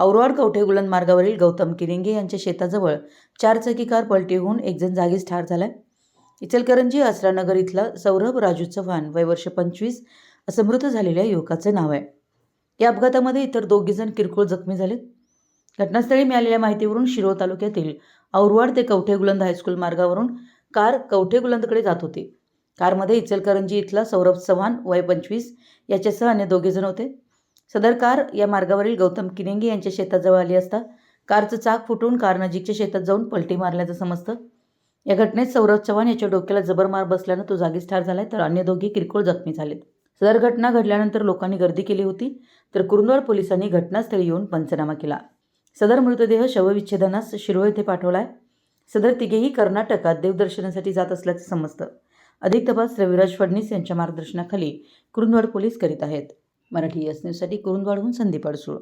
औरवाड कवठे गुलंद मार्गावरील गौतम किरिंगे यांच्या शेताजवळ चारचाकी कार पलटी होऊन एकजण जागीच ठार झालाय. इचलकरंजी आसरानगर इथला सौरभ राजू चव्हाण वय वर्ष पंचवीस असं मृत झालेल्या युवकाचं नाव आहे. या अपघातामध्ये इतर दोघीजण किरकोळ जखमी झालेत घटनास्थळी मिळालेल्या माहितीवरून शिरोळ तालुक्यातील औरवाड ते कवठे गुलंद हायस्कूल मार्गावरून कार कवठेगुलंदकडे जात होती. कारमध्ये इचलकरंजी इथला सौरभ चव्हाण वय पंचवीस याच्यासह अन्य दोघेजण होते. सदर कार या मार्गावरील गौतम किनेंगे यांच्या शेताजवळ आली असता कारचं चाक फुटून कार नजीकच्या शेतात जाऊन पलटी मारल्याचं समजतं. या घटनेत सौरभ चव्हाण याच्या डोक्याला जबर मार बसल्यानं तो जागीच ठार झालाय तर अन्य दोघे किरकोळ जखमी झालेत. सदर घटना घडल्यानंतर लोकांनी गर्दी केली होती तर कुरुंदवाड पोलिसांनी घटनास्थळी येऊन पंचनामा केला. सदर मृतदेह शवविच्छेदनास शिरोळ येथे पाठवलाय. सदर तिघेही कर्नाटकात देवदर्शनासाठी जात असल्याचं समजतं. अधिक तपास रविराज फडणीस यांच्या मार्गदर्शनाखाली कुरुंदवाड पोलीस करीत आहेत. मराठी एस न्यूजसाठी वाढवून संदीप अडसूळ.